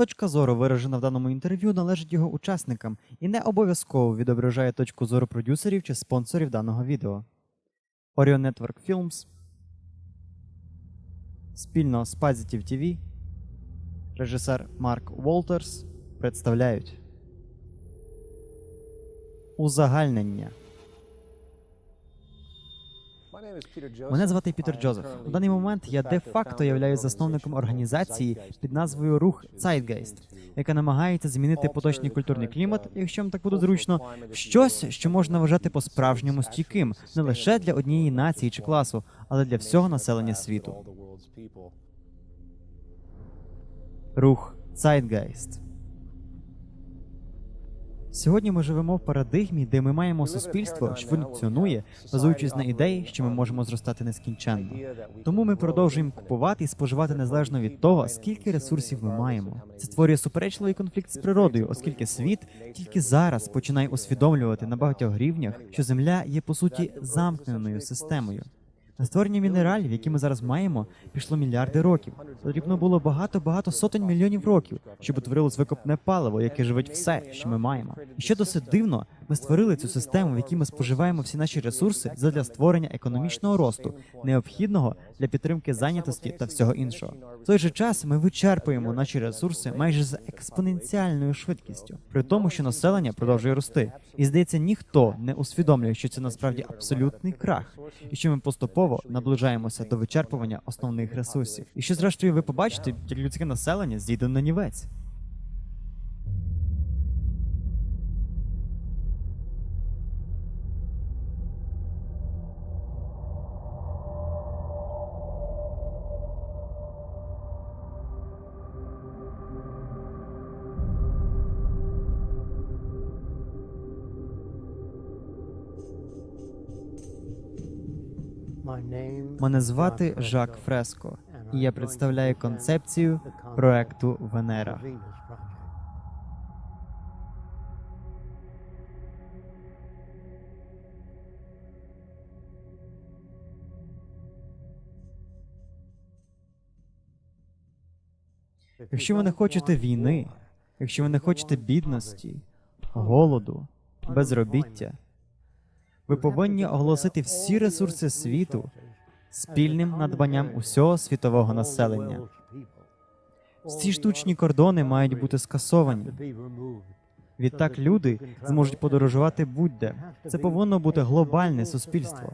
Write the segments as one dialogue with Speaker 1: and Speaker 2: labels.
Speaker 1: Точка зору, виражена в даному інтерв'ю, належить його учасникам і не обов'язково відображає точку зору продюсерів чи спонсорів даного відео. Orion Network Films спільно з Positive TV режисер Марк Волтерс представляють Узагальнення. Мене звати Пітер Джозеф. У даний момент я де-факто являюсь засновником організації під назвою Рух Zeitgeist, яка намагається змінити поточний культурний клімат, якщо вам так буде зручно, в щось, що можна вважати по-справжньому стійким не лише для однієї нації чи класу, але для всього населення світу. Рух Zeitgeist. Сьогодні ми живемо в парадигмі, де ми маємо суспільство, що функціонує, базуючись на ідеї, що ми можемо зростати нескінченно. Тому ми продовжуємо купувати і споживати незалежно від того, скільки ресурсів ми маємо. Це створює суперечливий конфлікт з природою, оскільки світ тільки зараз починає усвідомлювати на багатьох рівнях, що Земля є по суті замкненою системою. На створення мінералів, які ми зараз маємо, пішло мільярди років. Потрібно було багато-багато сотень мільйонів років, щоб утворилось викопне паливо, яке живить все, що ми маємо. І що досить дивно, ми створили цю систему, в якій ми споживаємо всі наші ресурси задля створення економічного росту, необхідного для підтримки зайнятості та всього іншого. В той же час ми вичерпуємо наші ресурси майже з експоненціальною швидкістю, при тому, що населення продовжує рости. І здається, ніхто не усвідомлює, що це насправді абсолютний крах, і що ми поступово наближаємося до вичерпування основних ресурсів. І що зрештою ви побачите, як людське населення зійде на нівець. Мене звати Жак Фреско, і я представляю концепцію проекту Венера. Якщо ви не хочете війни, якщо ви не хочете бідності, голоду, безробіття, ви повинні оголосити всі ресурси світу спільним надбанням усього світового населення. Всі штучні кордони мають бути скасовані. Відтак люди зможуть подорожувати будь-де. Це повинно бути глобальне суспільство.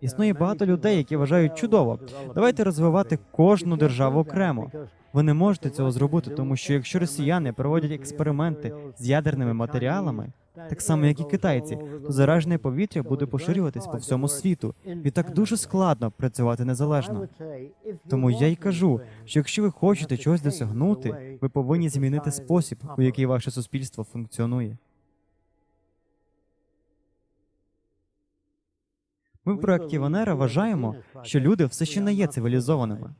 Speaker 1: Існує багато людей, які вважають чудово. Давайте розвивати кожну державу окремо. Ви не можете цього зробити, тому що якщо росіяни проводять експерименти з ядерними матеріалами, так само як і китайці, то заражене повітря буде поширюватись по всьому світу. Відтак дуже складно працювати незалежно. Тому я й кажу, що якщо ви хочете чогось досягнути, ви повинні змінити спосіб, у який ваше суспільство функціонує. Ми в проєкті Венера вважаємо, що люди все ще не є цивілізованими.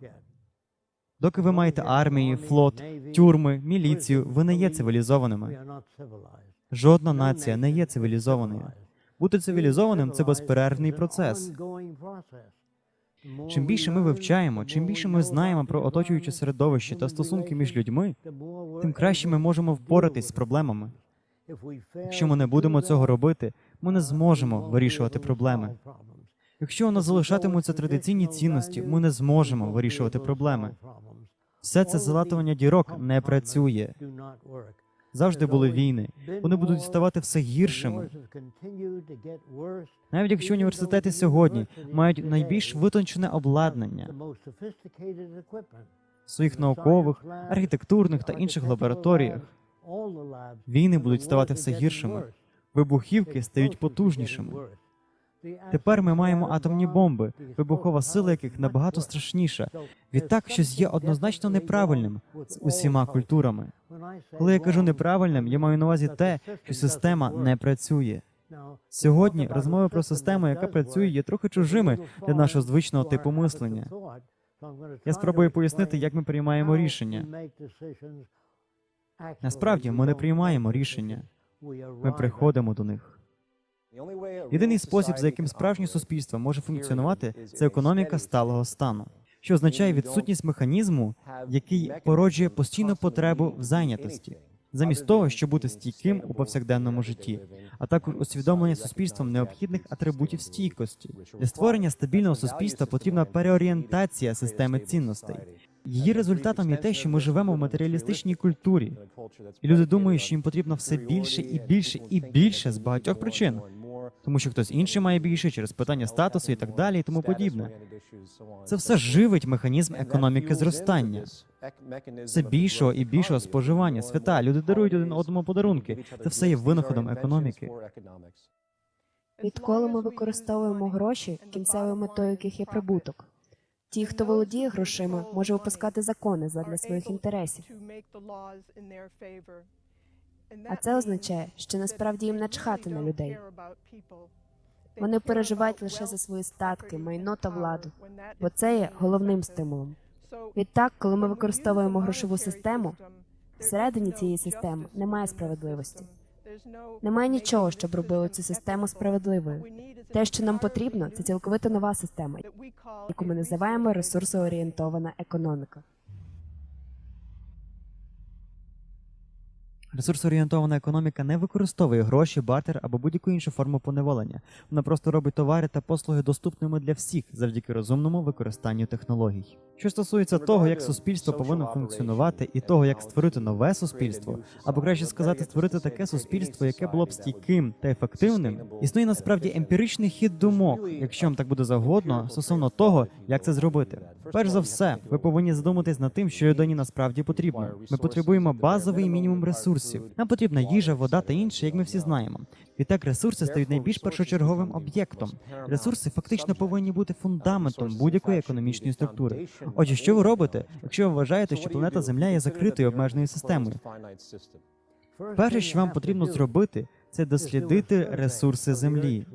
Speaker 1: Доки ви маєте армії, флот, тюрми, міліцію, ви не є цивілізованими. Жодна нація не є цивілізованою. Бути цивілізованим це безперервний процес. Чим більше ми вивчаємо, чим більше ми знаємо про оточуюче середовище та стосунки між людьми, тим краще ми можемо впоратись з проблемами. Якщо ми не будемо цього робити, ми не зможемо вирішувати проблеми. Якщо у нас залишатимуться традиційні цінності, ми не зможемо вирішувати проблеми. Все це залатування дірок не працює. Завжди були війни. Вони будуть ставати все гіршими. Навіть якщо університети сьогодні мають найбільш витончене обладнання в своїх наукових, архітектурних та інших лабораторіях, війни будуть ставати все гіршими. Вибухівки стають потужнішими. Тепер ми маємо атомні бомби, вибухова сила яких набагато страшніша. Відтак щось є однозначно неправильним з усіма культурами. Коли я кажу неправильним, я маю на увазі те, що система не працює. Сьогодні розмови про систему, яка працює, є трохи чужими для нашого звичного типу мислення. Я спробую пояснити, як ми приймаємо рішення. Насправді ми не приймаємо рішення, ми приходимо до них. Єдиний спосіб, за яким справжнє суспільство може функціонувати, це економіка сталого стану. що означає відсутність механізму, який породжує постійну потребу в зайнятості, замість того, щоб бути стійким у повсякденному житті, а також усвідомлення суспільством необхідних атрибутів стійкості. Для створення стабільного суспільства потрібна переорієнтація системи цінностей. Її результатом є те, що ми живемо в матеріалістичній культурі, і люди думають, що їм потрібно все більше і більше і більше з багатьох причин, тому що хтось інший має більше через питання статусу і так далі, і тому подібне. Це все живить механізм економіки зростання, все більшого і більшого споживання. Свята люди дарують один одному подарунки. Це все є винаходом економіки.
Speaker 2: Відколи ми використовуємо гроші, кінцевою метою яких є прибуток. Ті, хто володіє грошима, може випускати закони задля своїх інтересів.
Speaker 3: А це означає, що насправді їм начхати на людей.
Speaker 2: Вони переживають лише за свої статки, майно та владу, бо це є головним стимулом. Відтак, коли ми використовуємо грошову систему, всередині цієї системи немає справедливості. Немає нічого, щоб робило цю систему справедливою. Те, що нам потрібно, це цілковито нова система, яку ми називаємо ресурсоорієнтована економіка.
Speaker 1: Ресурсорієнтована економіка не використовує гроші, бартер або будь-яку іншу форму поневолення. Вона просто робить товари та послуги доступними для всіх завдяки розумному використанню технологій. Що стосується того, як суспільство повинно функціонувати, і того, як створити нове суспільство, або краще сказати, створити таке суспільство, яке було б стійким та ефективним, існує насправді емпіричний хід думок, якщо вам так буде завгодно, стосовно того, як це зробити. Перш за все, ви повинні задуматись над тим, що людині насправді потрібно. Ми потребуємо базовий мінімум ресурсів. Нам потрібна їжа, вода та інше, як ми всі знаємо. Відтак ресурси стають найбільш першочерговим об'єктом. Ресурси фактично повинні бути фундаментом будь-якої економічної структури. Отже, що ви робите, якщо ви вважаєте, що планета Земля є закритою обмеженою системою? Перше, що вам потрібно зробити, це дослідити ресурси Землі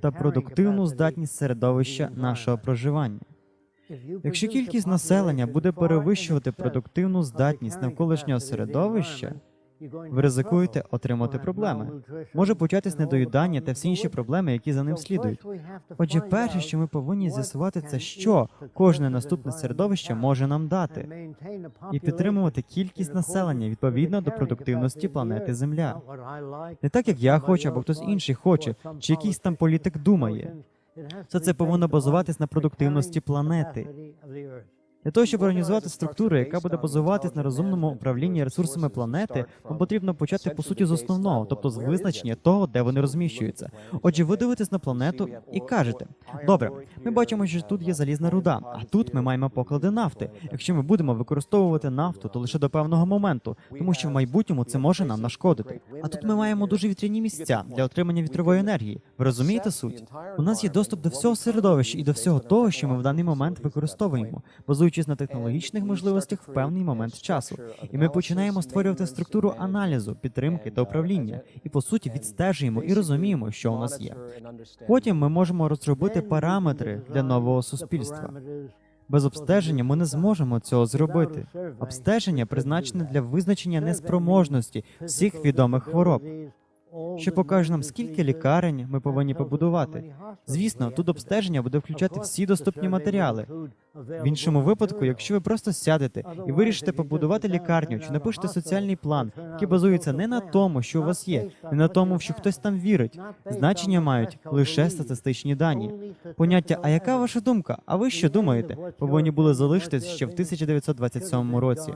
Speaker 1: та продуктивну здатність середовища нашого проживання. Якщо кількість населення буде перевищувати продуктивну здатність навколишнього середовища, ви ризикуєте отримати проблеми. Може початись недоїдання та всі інші проблеми, які за ним слідують. Отже, перше, що ми повинні з'ясувати, це що кожне наступне середовище може нам дати, і підтримувати кількість населення відповідно до продуктивності планети Земля. Не так, як я хочу, або хтось інший хоче, чи якийсь там політик думає. Все це повинно базуватись на продуктивності планети. Для того, щоб організувати структуру, яка буде базуватись на розумному управлінні ресурсами планети, вам потрібно почати по суті з основного, тобто з визначення того, де вони розміщуються. Отже, ви дивитесь на планету і кажете: добре, ми бачимо, що тут є залізна руда, а тут ми маємо поклади нафти. Якщо ми будемо використовувати нафту, то лише до певного моменту, тому що в майбутньому це може нам нашкодити. А тут ми маємо дуже вітряні місця для отримання вітрової енергії. Ви розумієте суть? У нас є доступ до всього середовища і до всього того, що ми в даний момент використовуємо, базуючись на технологічних можливостях в певний момент часу. І ми починаємо створювати структуру аналізу, підтримки та управління, і по суті відстежуємо і розуміємо, що у нас є. Потім ми можемо розробити параметри для нового суспільства. Без обстеження ми не зможемо цього зробити. Обстеження призначене для визначення неспроможності всіх відомих хвороб. Що покаже нам, скільки лікарень ми повинні побудувати. Звісно, тут обстеження буде включати всі доступні матеріали. В іншому випадку, якщо ви просто сядете і вирішите побудувати лікарню чи напишете соціальний план, який базується не на тому, що у вас є, не на тому, що хтось там вірить. Значення мають лише статистичні дані. Поняття, а яка ваша думка? А ви що думаєте? Повинні були залишитись ще в 1927 році.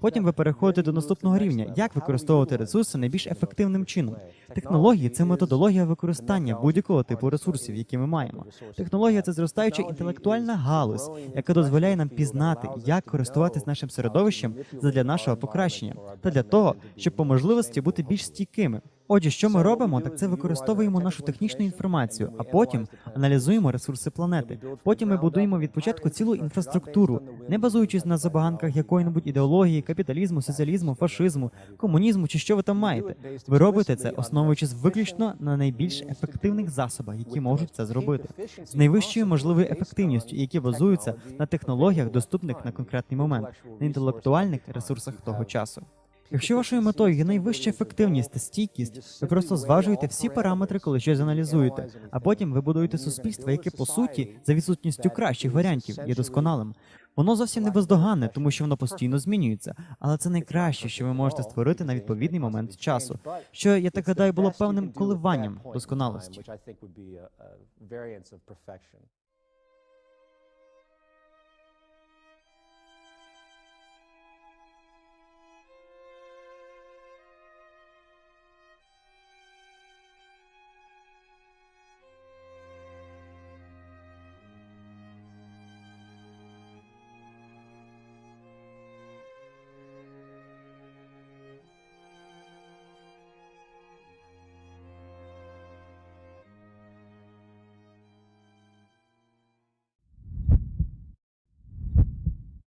Speaker 1: Потім ви переходите до наступного рівня, як використовувати ресурси найбільш ефективним чином. Технології це методологія використання будь-якого типу ресурсів, які ми маємо. Технологія це зростаюча інтелектуальна галузь, яка дозволяє нам пізнати, як користуватись нашим середовищем задля нашого покращення та для того, щоб по можливості бути більш стійкими. Отже, що ми робимо, так це використовуємо нашу технічну інформацію, а потім аналізуємо ресурси планети. Потім ми будуємо від початку цілу інфраструктуру, не базуючись на забаганках якої-небудь ідеології, капіталізму, соціалізму, фашизму, комунізму чи що ви там маєте. Ви робите це, основуючись виключно на найбільш ефективних засобах, які можуть це зробити, з найвищою можливою ефективністю, які базуються на технологіях, доступних на конкретний момент, на інтелектуальних ресурсах того часу. Якщо вашою метою є найвища ефективність та стійкість, ви просто зважуєте всі параметри, коли щось аналізуєте, а потім ви будуєте суспільство, яке по суті, за відсутністю кращих варіантів, є досконалим. Воно зовсім не бездоганне, тому що воно постійно змінюється, але це найкраще, що ви можете створити на відповідний момент часу, що я так гадаю було певним коливанням досконалості.